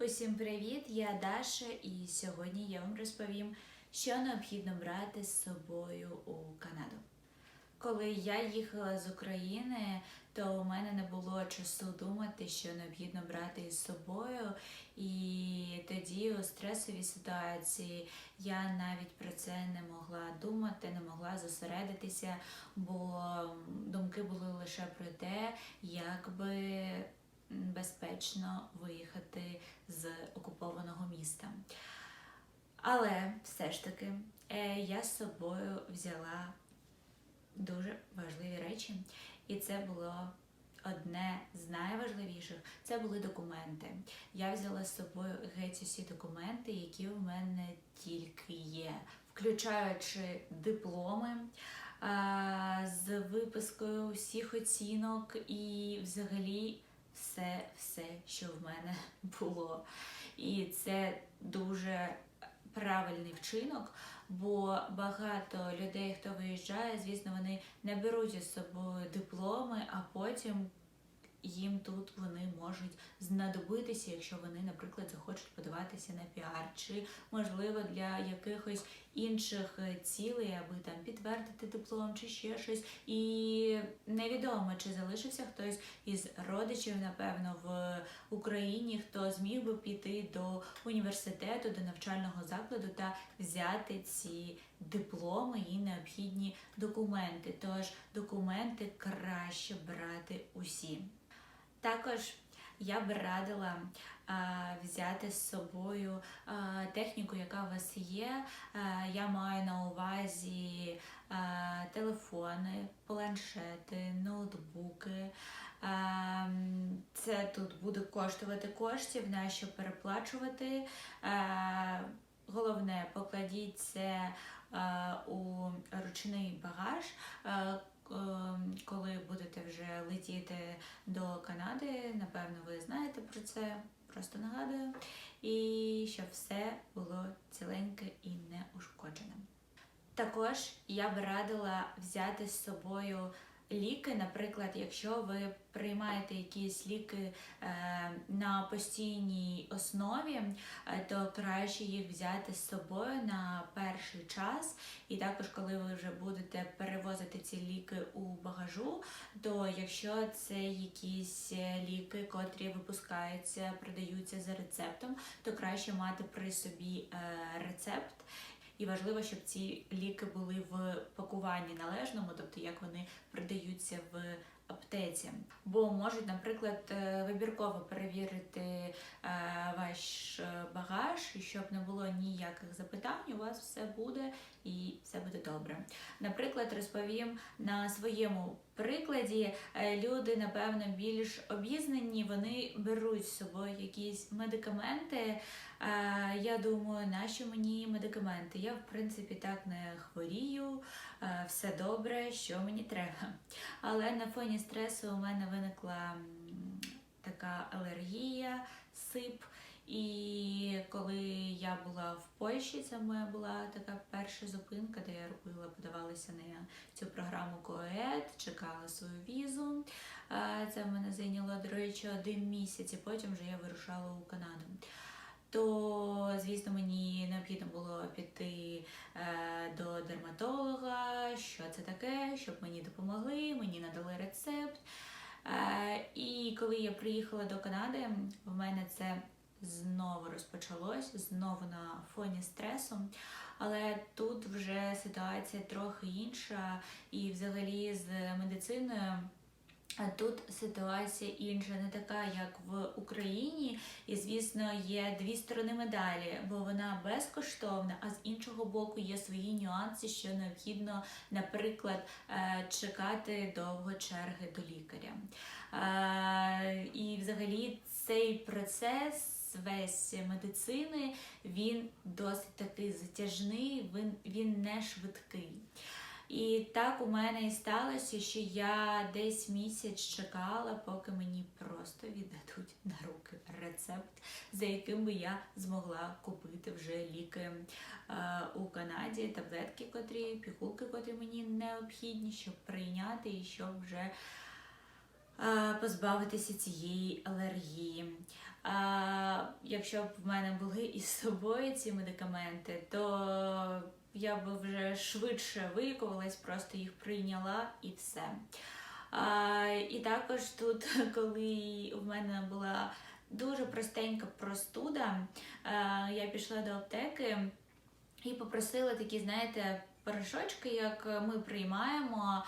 Усім привіт! Я Даша, і сьогодні я вам розповім, що необхідно брати з собою у Канаду. Коли я їхала з України, то у мене не було часу думати, що необхідно брати із собою. І тоді у стресовій ситуації я навіть про це не могла думати, не могла зосередитися, бо думки були лише про те, як би безпечно виїхати з окупованого міста. Але все ж таки е, я з собою взяла дуже важливі речі, і це було одне з найважливіших це були документи. Я взяла з собою геть усі документи, які в мене тільки є, включаючи дипломи. З випискою всіх оцінок і взагалі все, все, що в мене було. І це дуже правильний вчинок, бо багато людей, хто виїжджає, звісно, вони не беруть із собою дипломи, а потім їм тут вони можуть знадобитися, якщо вони, наприклад, захочуть подаватися на піар, чи можливо для якихось інших е, цілей, аби там підтвердити диплом чи ще щось. І невідомо, чи залишився хтось із родичів, напевно, в Україні, хто зміг би піти до університету, до навчального закладу та взяти ці дипломи і необхідні документи. Тож документи краще брати усі. Також я б радила взяти з собою техніку, яка у вас є. Я маю на увазі телефони, планшети, ноутбуки. Це тут буде коштувати коштів, на що переплачувати. Головне, покладіть це у ручний багаж. К- Коли будете вже летіти до Канади, напевно, ви знаєте про це, просто нагадую. І щоб все було ціленьке і не ушкоджене. Також я б радила взяти з собою ліки, наприклад, якщо ви приймаєте якісь ліки е, на постійній основі, е, то краще їх взяти з собою на перший час. І також, коли ви вже будете перевозити ці ліки у багажу, то якщо це якісь е, ліки, котрі випускаються, продаються за рецептом, то краще мати при собі рецепт. І важливо, щоб ці ліки були в пакуванні належному, тобто як вони продаються в аптеці. Бо можуть, наприклад, е, вибірково перевірити е, ваш е, багаж, щоб не було ніяких запитань, у вас все буде і все буде добре. Наприклад, розповім на своєму прикладі. Люди, напевно, більш обізнані, вони беруть з собою якісь медикаменти. Е, Я думаю, нащо мені медикаменти? Я, в принципі, так не хворію, е, все добре, що мені треба. Але на фоні стресу у мене виникла така алергія, сип. І коли я була в Польщі, це моя була така перша зупинка, де я робила, подавалася на цю програму КОЕД, чекала свою візу. Е, Це в мене зайняло, до речі, один місяць, і потім вже я вирушала у Канаду. То, звісно, мені необхідно було піти е, до дерматолога, що це таке, щоб мені допомогли, мені надали рецепт. Е, і коли я приїхала до Канади, в мене це знову розпочалось, знову на фоні стресу. Але тут вже ситуація трохи інша, і взагалі з медициною. А тут ситуація інша, не така, як в Україні, і звісно, є дві сторони медалі, бо вона безкоштовна, а з іншого боку є свої нюанси, що необхідно, наприклад, е, чекати довго черги до лікаря. Е, І взагалі цей процес. Весь медицини він досить такий затяжний, він, він не швидкий. І так у мене і сталося, що я десь місяць чекала, поки мені просто віддадуть на руки рецепт, за яким би я змогла купити вже ліки е, у Канаді, таблетки, котрі, пігулки, котрі мені необхідні, щоб прийняти і щоб вже е, позбавитися цієї алергії. Е, якщо б в мене були із собою ці медикаменти, то я б вже швидше вилікувалась, просто їх прийняла і все. А, і також тут, коли в мене була дуже простенька простуда, а, я пішла до аптеки і попросила такі, знаєте, порошочки, як ми приймаємо,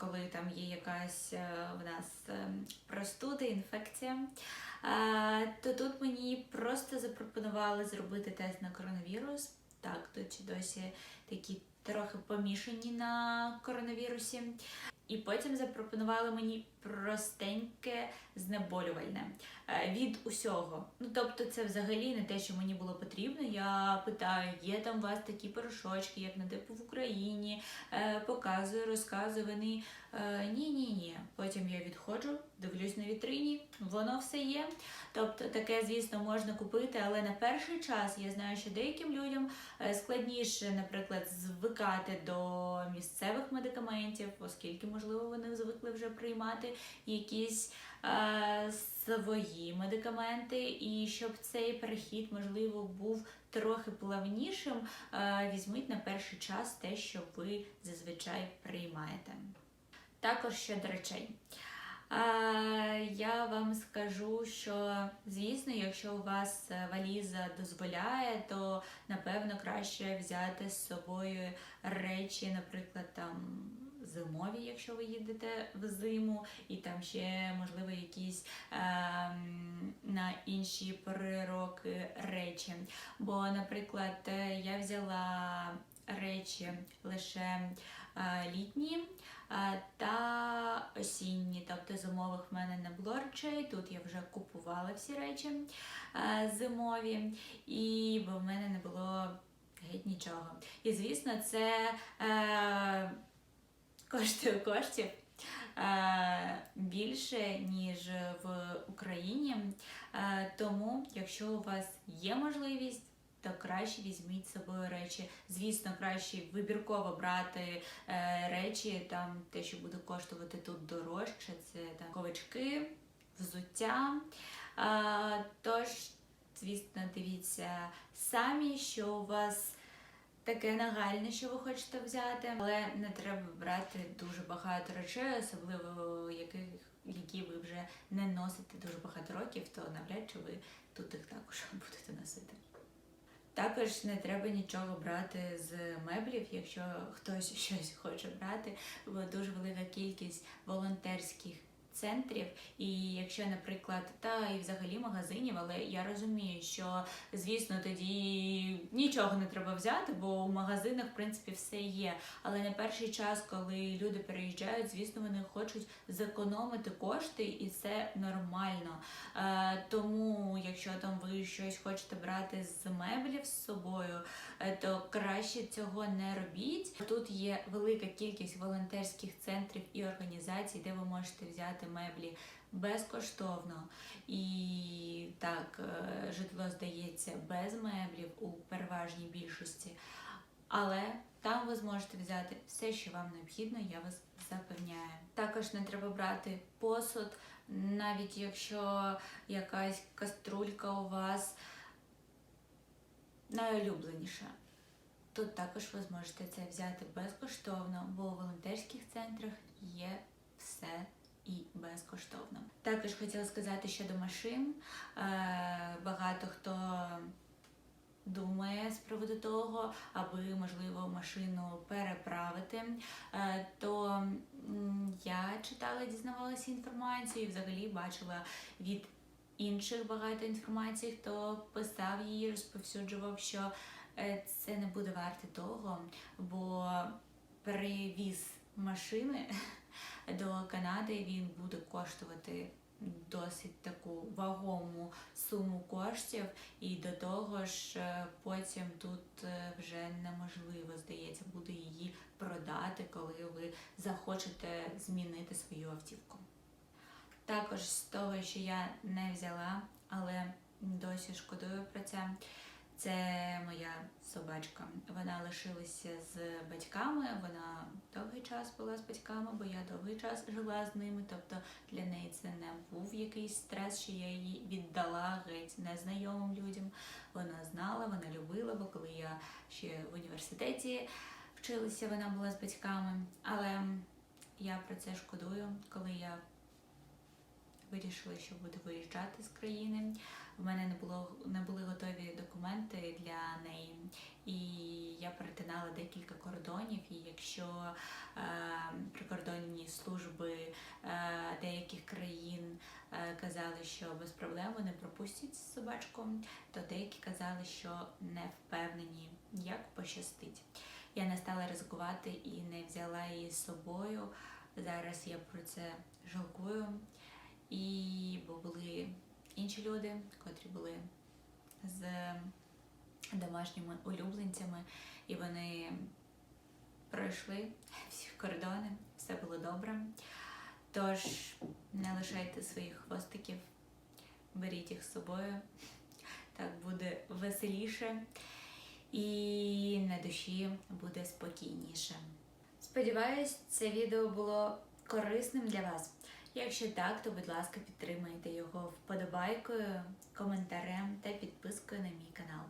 коли там є якась е, в нас е, простуда, інфекція. То тут мені просто запропонували зробити тест на коронавірус. Так, тут досі такі трохи помішані на коронавірусі. І потім запропонували мені простеньке знеболювальне е, від усього. Ну тобто, це взагалі не те, що мені було потрібно. Я питаю, є там у вас такі порошочки, як на типу в Україні, Е, показую, розказую. Вони ні, ні, ні. Потім я відходжу, дивлюсь на вітрині, воно все є. Тобто таке, звісно, можна купити, але на перший час я знаю, що деяким людям е, складніше, наприклад, звикати до місцевих медикаментів, оскільки, можливо, вони звикли вже приймати якісь е, свої медикаменти, і щоб цей перехід, можливо, був трохи плавнішим, е, візьміть на перший час те, що ви зазвичай приймаєте. Також щодо речей. Е, Я вам скажу, що звісно, якщо у вас е, валіза дозволяє, то напевно краще взяти з собою речі, наприклад, там зимові, якщо ви їдете в зиму, і там ще можливо якісь ем, на інші пори роки речі. Бо, наприклад, е, я взяла речі лише е, літні. е, Та осінні, тобто зимових в мене не було речей. Тут я вже купувала всі речі е, зимові, і бо в мене не було геть нічого. І звісно, це е, коштує коштів е, більше, ніж в Україні. Е, тому, якщо у вас є можливість, то краще візьміть з собою речі. Звісно, краще вибірково брати е, речі, там те, що буде коштувати тут дорожче, це там ковички, взуття. Е, тож, звісно, дивіться самі, що у вас таке нагальне, що ви хочете взяти, але не треба брати дуже багато речей, особливо яких, які ви вже не носите дуже багато років, то навряд чи ви тут їх також будете носити. Також не треба нічого брати з меблів, якщо хтось щось хоче брати, бо дуже велика кількість волонтерських центрів. І якщо, наприклад, та і взагалі магазинів, але я розумію, що звісно тоді нічого не треба взяти, бо у магазинах в принципі все є. Але на перший час, коли люди переїжджають, звісно, вони хочуть зекономити кошти, і це нормально. Е, тому, якщо там ви щось хочете брати з меблів з собою, е, то краще цього не робіть. Тут є велика кількість волонтерських центрів і організацій, де ви можете взяти меблі безкоштовно. І так, е, житло здається без меблів у переважній більшості. Але там ви зможете взяти все, що вам необхідно, я вас запевняю. Також не треба брати посуд, навіть якщо якась каструлька у вас найулюбленіша. Тут також ви зможете це взяти безкоштовно, бо у волонтерських центрах є все і безкоштовно. Також хотіла сказати щодо машин. Е, Багато хто думає з приводу того, аби можливо машину переправити. Е, То я читала, дізнавалася інформацію і взагалі бачила від інших багато інформації, хто писав її, розповсюджував, що е, це не буде варте того, бо перевіз машини до Канади він буде коштувати досить таку вагому суму коштів, і до того ж е, потім тут е, вже неможливо, здається, буде її продати, коли ви захочете змінити свою автівку. Також з того, що я не взяла, але досі шкодую про це, Це моя собачка. Вона лишилася з батьками. Вона довгий час була з батьками, бо я довгий час жила з ними. Тобто для неї це не був якийсь стрес, що я її віддала геть незнайомим людям. Вона знала, вона любила, бо коли я ще в університеті вчилася, вона була з батьками. Але я про це шкодую, коли я вирішила, що буду виїжджати з країни. В мене не було не були готові документи для неї, і я перетинала декілька кордонів. І якщо е, прикордонні служби е, деяких країн е, казали, що без проблем вони пропустять собачку, то деякі казали, що не впевнені, як пощастить. Я не стала ризикувати і не взяла її з собою. Зараз я про це жалкую. І були інші люди, котрі були з домашніми улюбленцями, і вони пройшли всі кордони, все було добре. Тож не лишайте своїх хвостиків, беріть їх з собою, так буде веселіше і на душі буде спокійніше. Сподіваюсь, це відео було корисним для вас. Якщо так, то будь ласка, підтримайте його вподобайкою, коментарем та підпискою на мій канал.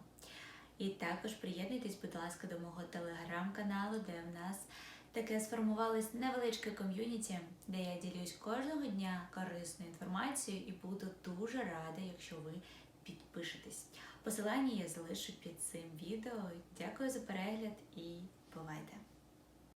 І також приєднуйтесь, будь ласка, до мого телеграм-каналу, де в нас таке сформувалось невеличке ком'юніті, де я ділюсь кожного дня корисною інформацією і буду дуже рада, якщо ви підпишетесь. Посилання я залишу під цим відео. Дякую за перегляд і бувайте!